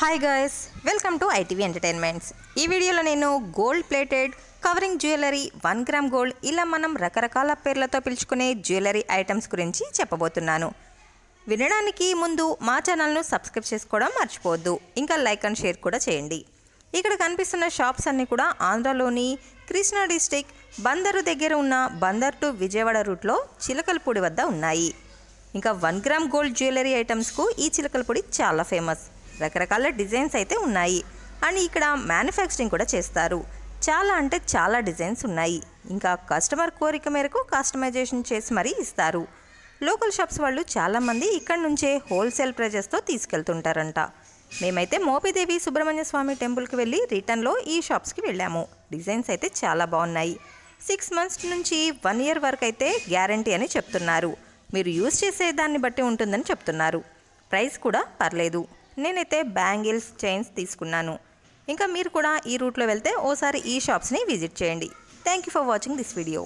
Hi guys welcome to ITV entertainments ఈ వీడియోలో నేను gold plated covering jewellery one gram gold ఇలా మనం రకరకాల పేర్లతో పిలుచుకునే జ్యువెలరీ ఐటమ్స్ గురించి చెప్పబోతున్నాను. వినడానికి ముందు మా ఛానల్ను సబ్స్క్రైబ్ చేసుకోవడం మర్చిపోవద్దు. ఇంకా లైక్ అండ్ షేర్ కూడా చేయండి. ఇక్కడ కనిపిస్తున్న షాప్స్ అన్నీ కూడా ఆంధ్రలోని కృష్ణా డిస్టిక్ బందరు దగ్గర ఉన్న బందర్ టు విజయవాడ రూట్లో చిలకలపూడి వద్ద ఉన్నాయి. ఇంకా వన్ గ్రామ్ గోల్డ్ జ్యువెలరీ ఐటమ్స్కు ఈ చిలకలపూడి చాలా ఫేమస్ రకరకాల డిజైన్స్ అయితే ఉన్నాయి. అండ్ ఇక్కడ మ్యానుఫ్యాక్చరింగ్ కూడా చేస్తారు. చాలా అంటే చాలా డిజైన్స్ ఉన్నాయి. ఇంకా కస్టమర్ కోరిక మేరకు కస్టమైజేషన్ చేసి మరీ ఇస్తారు. లోకల్ షాప్స్ వాళ్ళు చాలామంది ఇక్కడ నుంచే హోల్సేల్ ప్రైజెస్తో తీసుకెళ్తుంటారంట. మేమైతే మోపిదేవి సుబ్రహ్మణ్య స్వామి టెంపుల్కి వెళ్ళి రిటర్న్లో ఈ షాప్స్కి వెళ్ళాము. డిజైన్స్ అయితే చాలా బాగున్నాయి. సిక్స్ మంత్స్ నుంచి వన్ ఇయర్ వరకు అయితే గ్యారంటీ అని చెప్తున్నారు. మీరు యూజ్ చేసే దాన్ని బట్టి ఉంటుందని చెప్తున్నారు. ప్రైస్ కూడా పర్లేదు. నేనైతే బ్యాంగిల్స్ చైన్స్ తీసుకున్నాను. ఇంకా మీరు కూడా ఈ రూట్లో వెళ్తే ఓసారి ఈ షాప్స్ని విజిట్ చేయండి. Thank you for watching this video.